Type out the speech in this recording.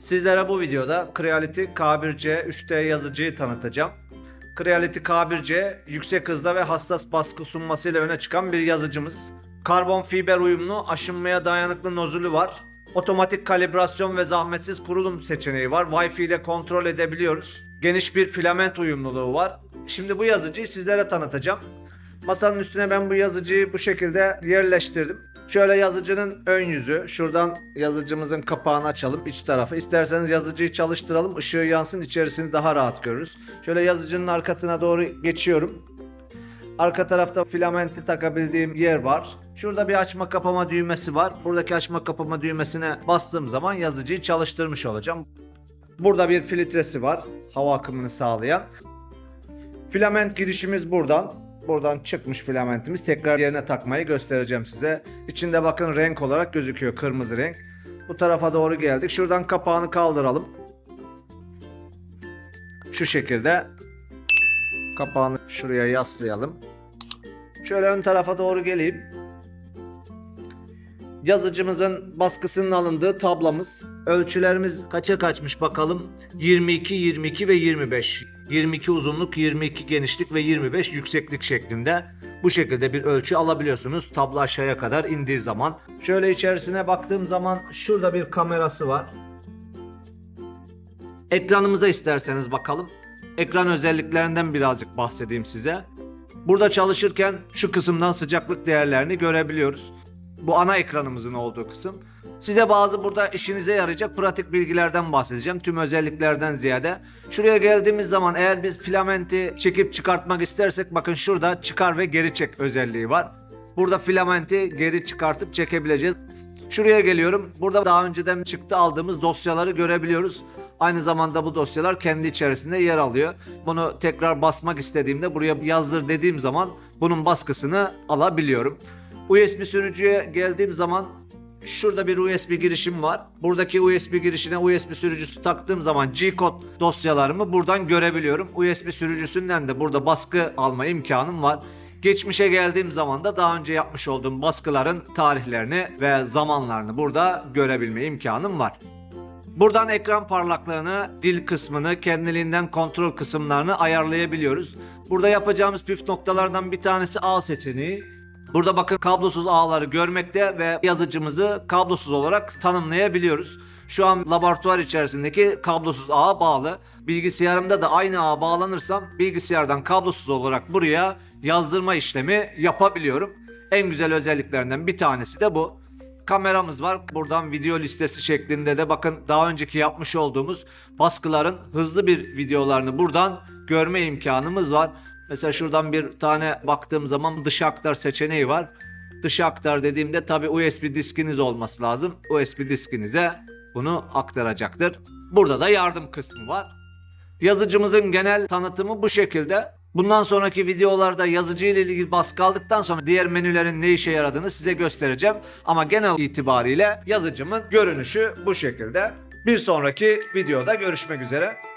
Sizlere bu videoda Creality K1C 3D yazıcıyı tanıtacağım. Creality K1C yüksek hızda ve hassas baskı sunmasıyla öne çıkan bir yazıcımız. Karbon fiber uyumlu aşınmaya dayanıklı nozülü var. Otomatik kalibrasyon ve zahmetsiz kurulum seçeneği var. Wi-Fi ile kontrol edebiliyoruz. Geniş bir filament uyumluluğu var. Şimdi bu yazıcıyı sizlere tanıtacağım. Masanın üstüne ben bu yazıcıyı bu şekilde yerleştirdim. Şöyle yazıcının ön yüzü. Şuradan yazıcımızın kapağını açalım iç tarafı. İsterseniz yazıcıyı çalıştıralım. ışığı yansın içerisini daha rahat görürüz. Şöyle yazıcının arkasına doğru geçiyorum. Arka tarafta filamenti takabildiğim yer var. Şurada bir açma kapama düğmesi var. Buradaki açma kapama düğmesine bastığım zaman yazıcıyı çalıştırmış olacağım. Burada bir filtresi var. Hava akımını sağlayan. Filament girişimiz buradan. Buradan çıkmış filamentimiz. Tekrar yerine takmayı göstereceğim size. İçinde bakın renk olarak gözüküyor. Kırmızı renk. Bu tarafa doğru geldik. Şuradan kapağını kaldıralım. Şu şekilde. Kapağını şuraya yaslayalım. Şöyle ön tarafa doğru geleyim. Yazıcımızın baskısının alındığı tablamız. Ölçülerimiz kaça kaçmış bakalım. 22, 22 ve 25. 22 uzunluk, 22 genişlik ve 25 yükseklik şeklinde. Bu şekilde bir ölçü alabiliyorsunuz tablo aşağıya kadar indiği zaman. Şöyle içerisine baktığım zaman şurada bir kamerası var. Ekranımıza isterseniz bakalım. Ekran özelliklerinden birazcık bahsedeyim size. Burada çalışırken şu kısımdan sıcaklık değerlerini görebiliyoruz. Bu ana ekranımızın olduğu kısım. Size bazı burada işinize yarayacak pratik bilgilerden bahsedeceğim. Tüm özelliklerden ziyade. Şuraya geldiğimiz zaman eğer biz filamenti çekip çıkartmak istersek bakın şurada çıkar ve geri çek özelliği var. Burada filamenti geri çıkartıp çekebileceğiz. Şuraya geliyorum. Burada daha önceden çıktı aldığımız dosyaları görebiliyoruz. Aynı zamanda bu dosyalar kendi içerisinde yer alıyor. Bunu tekrar basmak istediğimde buraya yazdır dediğim zaman bunun baskısını alabiliyorum. USB sürücüye geldiğim zaman şurada bir USB girişim var. Buradaki USB girişine USB sürücüsü taktığım zaman G-kod dosyalarımı buradan görebiliyorum. USB sürücüsünden de burada baskı alma imkanım var. Geçmişe geldiğim zaman da daha önce yapmış olduğum baskıların tarihlerini ve zamanlarını burada görebilme imkanım var. Buradan ekran parlaklığını, dil kısmını, kendiliğinden kontrol kısımlarını ayarlayabiliyoruz. Burada yapacağımız püf noktalardan bir tanesi A seçeneği. Burada bakın kablosuz ağları görmekte ve yazıcımızı kablosuz olarak tanımlayabiliyoruz. Şu an laboratuvar içerisindeki kablosuz ağa bağlı. Bilgisayarımda da aynı ağa bağlanırsam bilgisayardan kablosuz olarak buraya yazdırma işlemi yapabiliyorum. En güzel özelliklerinden bir tanesi de bu kameramız var. Buradan video listesi şeklinde de bakın daha önceki yapmış olduğumuz baskıların hızlı bir videolarını buradan görme imkanımız var. Mesela şuradan bir tane baktığım zaman dış aktar seçeneği var. Dış aktar dediğimde tabi USB diskiniz olması lazım. USB diskinize bunu aktaracaktır. Burada da yardım kısmı var. Yazıcımızın genel tanıtımı bu şekilde. Bundan sonraki videolarda yazıcı ile ilgili baskı aldıktan sonra diğer menülerin ne işe yaradığını size göstereceğim. Ama genel itibariyle yazıcımın görünüşü bu şekilde. Bir sonraki videoda görüşmek üzere.